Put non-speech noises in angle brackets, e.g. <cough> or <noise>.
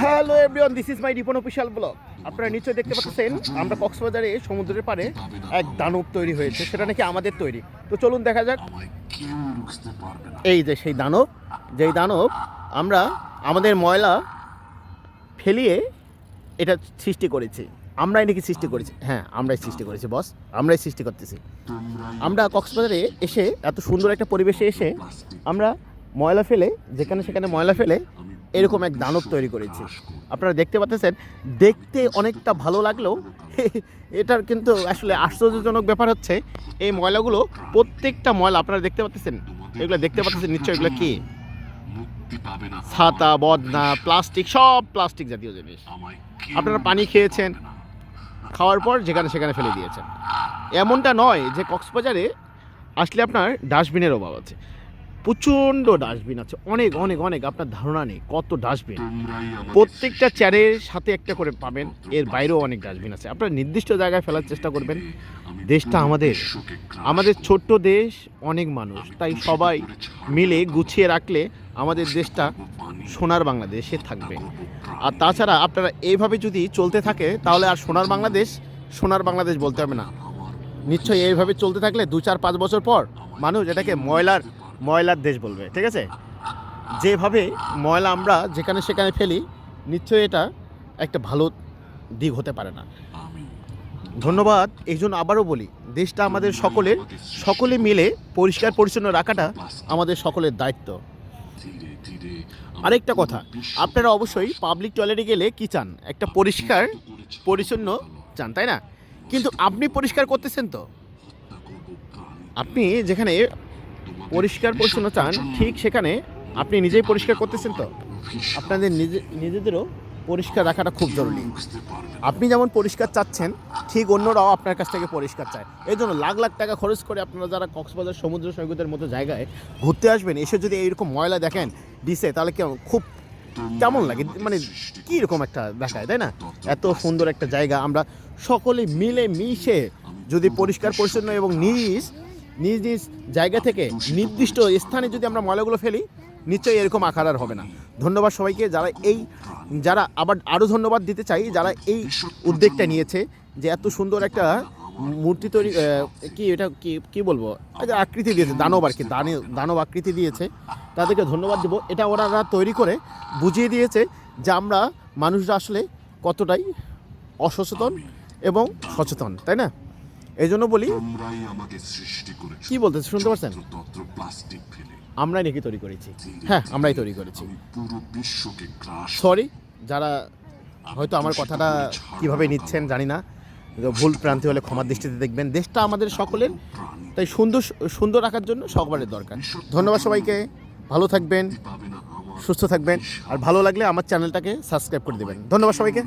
Hello everyone this is my Ripon official blog আপনারা নিশ্চয়ই দেখতে পাচ্ছেন, আমরা কক্সবাজারে সমুদ্রের পাড়ে এক দানব তৈরি হয়েছে, সেটা নাকি আমাদের তৈরি। তো চলুন দেখা যাক। এই যে সেই দানব, যেই দানব, আমরা আমাদের ময়লা ফেলিয়ে এটা সৃষ্টি করেছি। আমরাই নাকি সৃষ্টি করেছি? হ্যাঁ আমরাই সৃষ্টি করেছি বস আমরাই সৃষ্টি করতেছি। আমরা কক্সবাজারে এসে এত সুন্দর একটা পরিবেশে এসে আমরা ময়লা ফেলে যেখানে সেখানে ময়লা ফেলে এরকম এক দানব তৈরি করেছি। আপনারা দেখতে পাচ্ছেন দেখতে অনেকটা ভালো লাগলেও <laughs> এটার কিন্তু আসলে আশ্চর্যজনক ব্যাপার হচ্ছে এই ময়লাগুলো প্রত্যেকটা ময়লা আপনারা দেখতে পাচ্ছেন? এগুলো দেখতে পাচ্ছেন নিশ্চয় এগুলো কি? ছাতা বদনা প্লাস্টিক সব প্লাস্টিক জাতীয় জিনিস। আপনারা পানি খেয়েছেন খাওয়ার পর যেখানে সেখানে ফেলে দিয়েছেন। এমনটা নয় যে কক্সবাজারে আসলে আপনার ডাস্টবিনের অভাব আছে। প্রচণ্ড ডাস্টবিন আছে। অনেক অনেক অনেক, আপনার ধারণা নেই কত ডাস্টবিন প্রত্যেকটা চেয়ারের সাথে একটা করে পাবেন, এর বাইরেও অনেক ডাস্টবিন আছে। আপনারা নির্দিষ্ট জায়গায় ফেলার চেষ্টা করবেন। দেশটা আমাদের আমাদের ছোট্ট দেশ, অনেক মানুষ। তাই সবাই মিলে গুছিয়ে রাখলে আমাদের দেশটা সোনার বাংলাদেশে থাকবে। আর তাছাড়া আপনারা এইভাবে যদি চলতে থাকে, তাহলে আর সোনার বাংলাদেশ সোনার বাংলাদেশ বলতে হবে না। নিশ্চয়ই এইভাবে চলতে থাকলে দু চার, পাঁচ বছর পর মানুষ এটাকে ময়লার ময়লার দেশ বলবে, ঠিক আছে? যেভাবে ময়লা আমরা যেখানে সেখানে ফেলি, নিশ্চয়ই এটা একটা ভালো দিক হতে পারে না। ধন্যবাদ। এই জন্য আবারও বলি, দেশটা আমাদের সকলের, সকলে মিলে পরিষ্কার পরিচ্ছন্ন রাখাটা আমাদের সকলের দায়িত্ব। আরেকটা কথা, আপনারা অবশ্যই পাবলিক টয়লেটে গেলে কি চান? একটা পরিষ্কার, পরিচ্ছন্ন চান, তাই না? কিন্তু আপনি পরিষ্কার করতেছেন তো? আপনি যেখানে পরিষ্কার পরিচ্ছন্ন চান, ঠিক সেখানে আপনি নিজেই পরিষ্কার করতেছেন তো? আপনাদের নিজে নিজেদেরও পরিষ্কার রাখাটা খুব জরুরি। আপনি যেমন পরিষ্কার চাচ্ছেন, ঠিক অন্যরাও আপনার কাছ থেকে পরিষ্কার চায়। এই জন্য লাখ লাখ টাকা খরচ করে আপনারা যারা কক্সবাজার সমুদ্র সৈকতের মতো জায়গায় ঘুরতে আসবেন, এসে যদি এইরকম ময়লা দেখেন ডিসে তাহলে কেমন খুব কেমন লাগে? মানে কী রকম একটা দেখায়, তাই না? এত সুন্দর একটা জায়গা। আমরা সকলে মিলে মিশে যদি পরিষ্কার, পরিচ্ছন্ন এবং নিজ নিজ নিজ জায়গা থেকে নির্দিষ্ট স্থানে যদি আমরা ময়লাগুলো ফেলি নিশ্চয়ই এরকম আকার আর হবে না। ধন্যবাদ সবাইকে যারা এই যারা আবার আরও ধন্যবাদ দিতে চাই যারা এই উদ্যোগটা নিয়েছে যে এত সুন্দর একটা মূর্তি তৈরি কি এটা কি কি বলব? আকৃতি দিয়েছে দানব আর কি দানি- দানব আকৃতি দিয়েছে। তাদেরকে ধন্যবাদ দেবো। এটা ওরা তৈরি করে বুঝিয়ে দিয়েছে যে আমরা মানুষরা আসলে কতটাই অসচেতন এবং সচেতন তাই না? এই জন্য বলি কি বলতেছে শুনতে ফেলে। আমরাই নাকি তৈরি করেছি। হ্যাঁ আমরাই তৈরি করেছি। সরি যারা হয়তো আমার কথাটা কীভাবে নিচ্ছেন জানি না। ভুল প্রান্তি হলে ক্ষমার দৃষ্টিতে দেখবেন। দেশটা আমাদের সকলের। তাই সুন্দর সুন্দর রাখার জন্য সকলের দরকার। ধন্যবাদ সবাইকে। ভালো থাকবেন সুস্থ থাকবেন। আর ভালো লাগলে আমার চ্যানেলটাকে সাবস্ক্রাইব করে দেবেন। ধন্যবাদ সবাইকে।